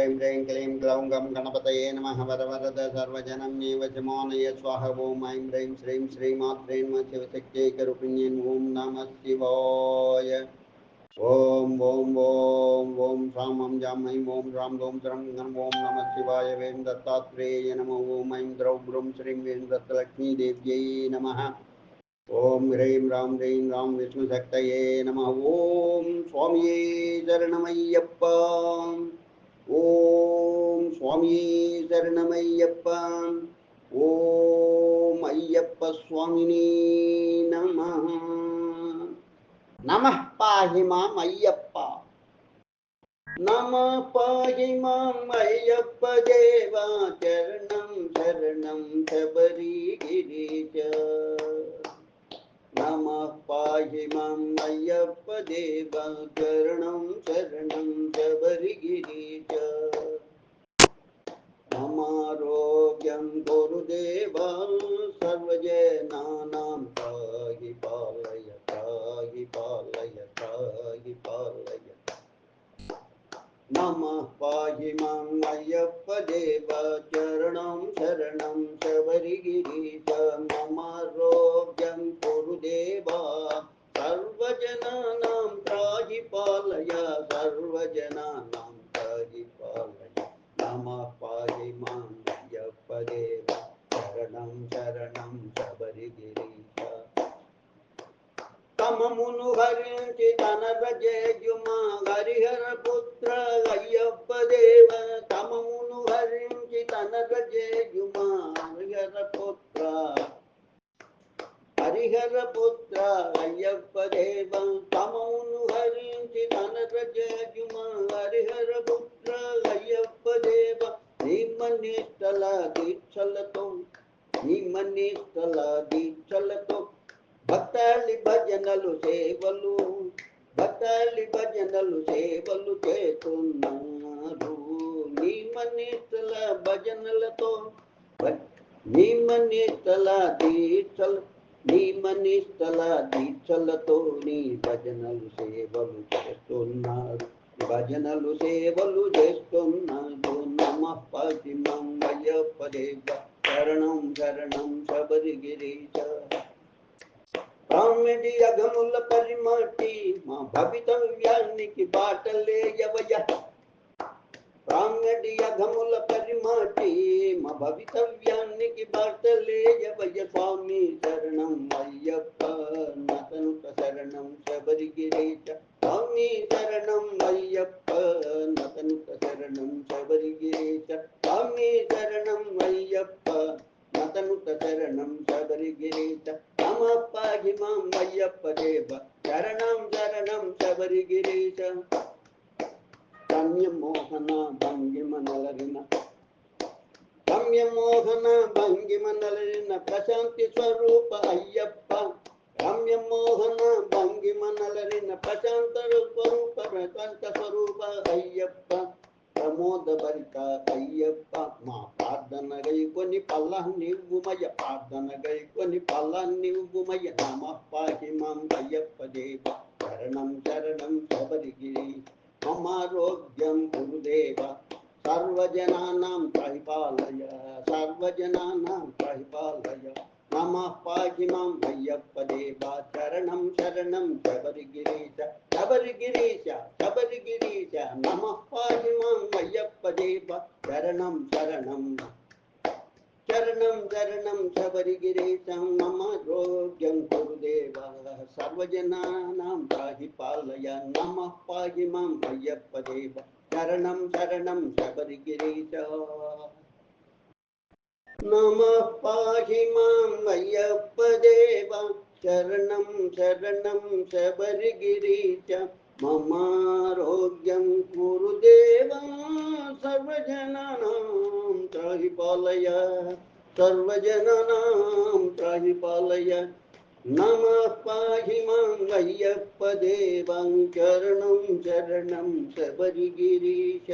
ह्रीं ह्रीं क्लीं ग्लौं गं गणपतये नमः। वरवरद सर्वजनमेव जमानय स्वाह ॐ ऐं ह्रीं श्रीं श्रीमात्रे नमः। शिवशक्त्यैकरूपिण्ये ॐ नमः शिवाय। ॐ ॐ ॐ ॐ श्रां हं जां ऐं ॐ रां गों श्रं गं ॐ नमः शिवाय। वें दत्तात्रेय नमो ॐ ऐं द्रौ ब्रूं श्रीं वें दत्तलक्ष्मीदेव्यै नमः। ॐ ह्रीं रां ह्रीं रां विष्णुशक्तये नमः। ॐ स्वामिये शरणमय्यप्पा। ஓம் சுவாமியே சரணமையப்பா. ஓம் ஐயப்ப சுவாமினே நம. நம பாகி மாம் ஐயப்பா. நம பாகி மாம் ஐயப்ப தேவா. சரணம் சரணம் சபரி கிரீஜா நம பாகி மாம் ஐயப்ப தேவா. சரணம் சரணம் சபரி கிரீஜா गुरुदेवं सर्वजनानां ताहि पालय ताहि पालय ताहि पालय नमः पाहि माम् अय्यप्पदेव चरणं शरणं शबरिगिरीश తమమును హరించి తన రజేయుమా హరిహర పుత్ర అయ్యప్ప దేవ తమమును హరించి తన రజేయుమా హరిహర పుత్ర. హరిహర పుత్ర అయ్యప్ప దేవ తమమును హరించి తన రజేయుమా హరిహర పుత్ర అయ్యప్ప దేవ. నిమ్మనిష్టల దీక్షలతో నిమ్మనిష్టల దీక్షలతో భక్తాళి భజనలు సేవలు భక్తాళి భజనలు సేవలు చేస్తున్నారు. నిమ్మనిష్టల భజనలతో నిమ్మనిష్టల దీక్షల నిమ్మనిష్టల దీక్షలతో నీ భజనలు సేవలు చేస్తున్నారు. భజనలు సేవలు చేస్తున్నారు. నమ పతిమం అయ్యప్ప దేవ శరణం శరణం శబరిగిరీశ ಬ್ರಾಹ್ಮಡಿ ಅಗಮುಲ ಪರಿಮಾಟಿ ಮಾ ಭವಿತವ್ಯಾನಿಕಿ ಬಾಟಲೇ ಯವಯ ಬ್ರಾಹ್ಮಡಿ ಅಗಮುಲ ಪರಿಮಾಟಿ ಮಾ ಭವಿತವ್ಯಾನಿಕಿ ಬಾಟಲೇ ಯವಯ ಸ್ವಾಮಿ ಶರಣಂ ಅಯ್ಯಪ್ಪ ನತನು ಶರಣಂ ಶಬರಿಗಿರೇಶ ಸ್ವಾಮಿ ಶರಣಂ ಅಯ್ಯಪ್ಪ రమ్యమోహన భంగిమ నలరిన రమ్యమోహన భంగిమ నలరిన ప్రశాంతి స్వరూప అయ్యప్ప. రమ్యమోహన భంగిమ నలరిన ప్రశాంత స్వరూప ప్రశాంత స్వరూప అయ్యప్ప. ప్రమోద భరిత అయ్యప్ప. మా ప్రార్థన గైకొని పల్ల నివ్వుమయ ప్రార్థన గైకొని పల్ల నివ్వుమయ నమ పాహి మాం అయ్యప్ప దేవ. శరణం శరణం శబరిగిరి. ममारोग्यं गुरुदेव सर्वजनानां परिपालय सर्वजनानां परिपालय नमः पाहि मां अय्यप्पदेवा शरणं शरणं शबरिगिरीश शबरिगिरीश शबरिगिरीश नमः पाहि मां अय्यप्पदेव शरणं शरणं चरणं चरणं सबरिगिरीशं मम रोग्यं गुरुदेवः सर्वजनानां पाहि पालय नमः पाहि माम् अय्यप्पदेव शरणं शरणं शबरिगिरीश नमः पाहि माम् अय्यप्पदेव शरणं शरणं शबरिगिरीश ममारोग्यं गुरुदेवं सर्वजनानां पालय, सर्वजनानां प्राहिपालय नमः पाहि माङ्गय्यप्पदेवां चरणं तम शबरिगिरीश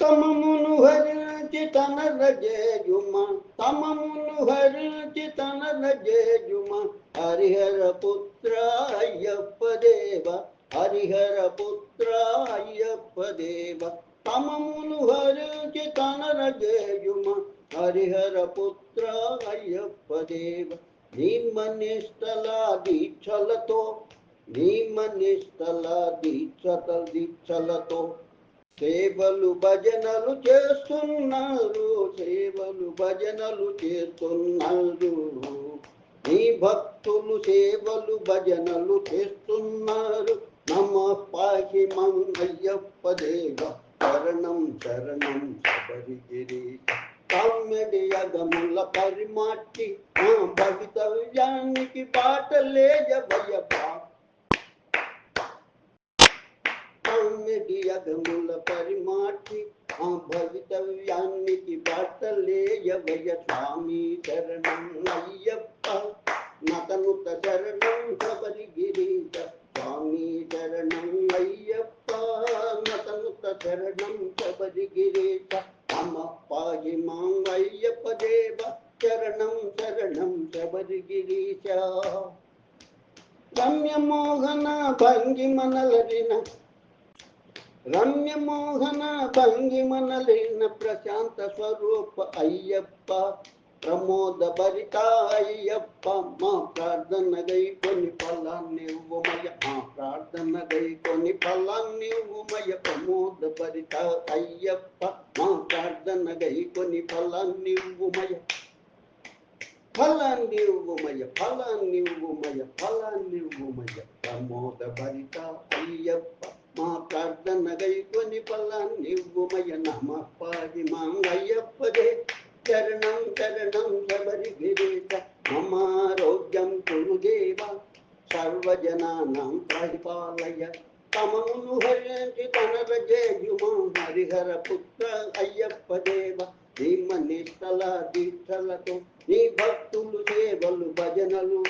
तममुनु हरिचितन रजे जुमा तममुनु हरिचितन रजे जुमा हरिहर पुत्रायप्पदेव हरिहर पुत्रायप्पदेव తమమును హరించి తన హరిహర పుత్ర అయ్యప్ప దేవ. హరిహర పుత్ర అయ్యప్ప నిమ్మనిష్టల దీక్షలతో నిమ్మనిష్టల దీక్షత దీక్షలతో సేవలు భజనలు చేస్తున్నారు సేవలు భజనలు చేస్తున్నారు. నీ భక్తులు సేవలు భజనలు చేస్తున్నారు. నమ పాహి మంగయ్యప్ప దేవ. శరణం శరణం శబరిగిరి కామ్యడి అగముల పరిమాటి మా భవితవ్యానికి పాటలేయవయ్యప్ప కామ్యడి అగముల పరిమాటి ఆ భవితవ్యానికి బాటలేయవయ స్వామి శరణం అయ్యప్ప నతనుత శరణం శబరి గిరీశ స్వామి శరణం అయ్యప్ప నతనుత శరణం శబరి గిరీశ అమ్మ పాగి మాం అయ్యప్ప దేవ శరణం శరణం శబరి రమ్యమోహన భంగి మనలరిన రమ్యమోహన భంగిమనలిన ప్రశాంత స్వరూప అయ్యప్ప ప్రమోద భరిత అయ్యప్ప మా ప్రార్థన గై కొన్ని ఫలాన్ని ఇవ్వమయ్య మా ప్రార్థన గై కొన్ని ఫలాన్ని ఇవ్వమయ ప్రమోద భరిత అయ్యప్ప మా ప్రార్థన గై కొన్ని ఫలాన్ని ఇవ్వమయ ఫలాన్ని ఇవ్వమయ ఫలాన్ని ఇవ్వమయ ఫలాన్ని ఇవ్వమయ ప్రమోద భరిత అయ్యప్ప మా ప్రార్థన గైకొని ఫలాన్ని ఇవ్వమయ నమ పాది మా అయ్యప్పదే చరణం చరణం శబరి గిరీశ మమారోగ్యం కురుదేవ సర్వజనానాం పరిపాలయ తమను హరించి తనర జేయుమా హరిహర పుత్ర అయ్యప్ప దేవ భీమ నిష్టల దీక్షలతో నీ భక్తులు సేవలు భజనలు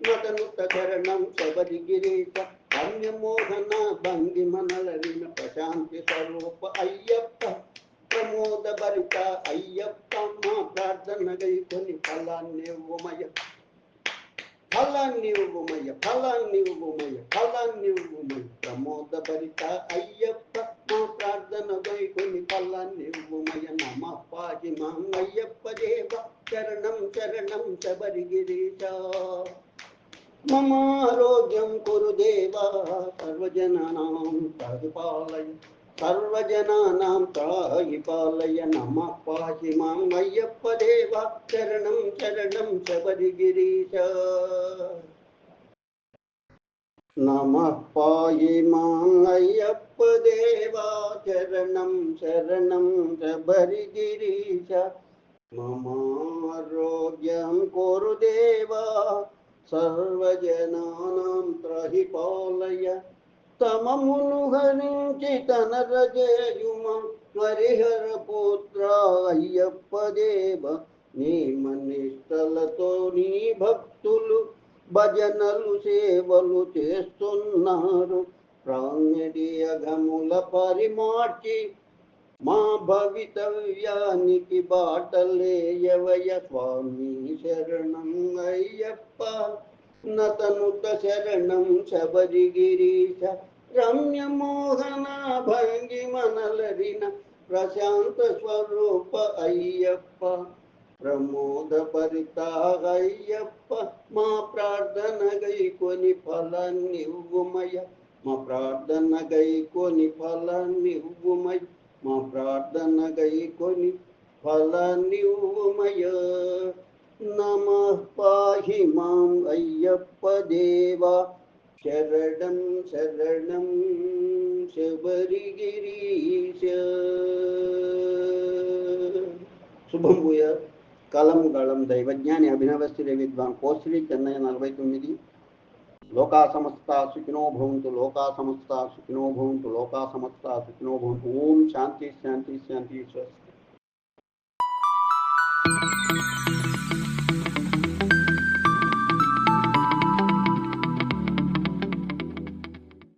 నటనుత శరణం శబరి గిరీశ రమ్యమోహన భంగి మనలరిన ప్రశాంతి స్వరూప అయ్యప్ప ప్రమోద భరిత అయ్యప్ప మా ప్రార్థన గైకొని ఫలాన్ని ఉమయ ఫలాన్ని ఉమయ ఫలాన్ని ఉమయ ఫలాన్ని ఉమయ ప్రమోద భరిత అయ్యప్ప మా ప్రార్థన గైకొని ఫలాన్ని ఉమయ నమ పాది మా అయ్యప్ప దేవ శరణం శరణం శబరి గిరీశ ममारोग्यं कुरु देव सर्वजनानां तदुपालय सर्वजनानां ताहि नमः पाहि मां वय्यप्पदेवा चरणं चरणं शबरिगिरीश नमः पाहि मां अय्यप्पदेवा चरणं शरणं शबरिगिरीश ममारोग्यं कुरु देवा సర్వజనానాం త్రహి పాలయ తమమును హరించి తన రజయుమ హరిహర పుత్ర అయ్యప్ప దేవ నీ మనిష్టలతో నీ భక్తులు భజనలు సేవలు చేస్తున్నారు. ప్రాణ్యడి అఘముల పరిమార్చి మా భవితవ్యానికి బాటలేయవయ స్వామి శరణం అయ్యప్ప. నతనుత శరణం శబరి గిరీశ రమ్యమోహన భంగి మనలరిన ప్రశాంత స్వరూప అయ్యప్ప. ప్రమోద భరిత అయ్యప్ప మా ప్రార్థన గైకొని ఫలాన్ని ఉమయ మా ప్రార్థన గైకొని ఫలాన్ని ఉమయ మా ప్రార్థన గైకొని ఫలాన్ని ఉమయ నమ పాహి మాం అయ్యప్ప దేవా. శరణం శరణం శబరిగిరీశ. శుభం భూయ. కలం గళం దైవజ్ఞాని అభినవశ్రీ విద్వాన్ కోశ్రీ చెన్నై నలభై తొమ్మిది. लोका समस्ता सुखिनो भवंतु लोका समस्ता सुखिनो भवंतु लोका समस्ता सुखिनो भवंतु ओम शांति शांति शांति।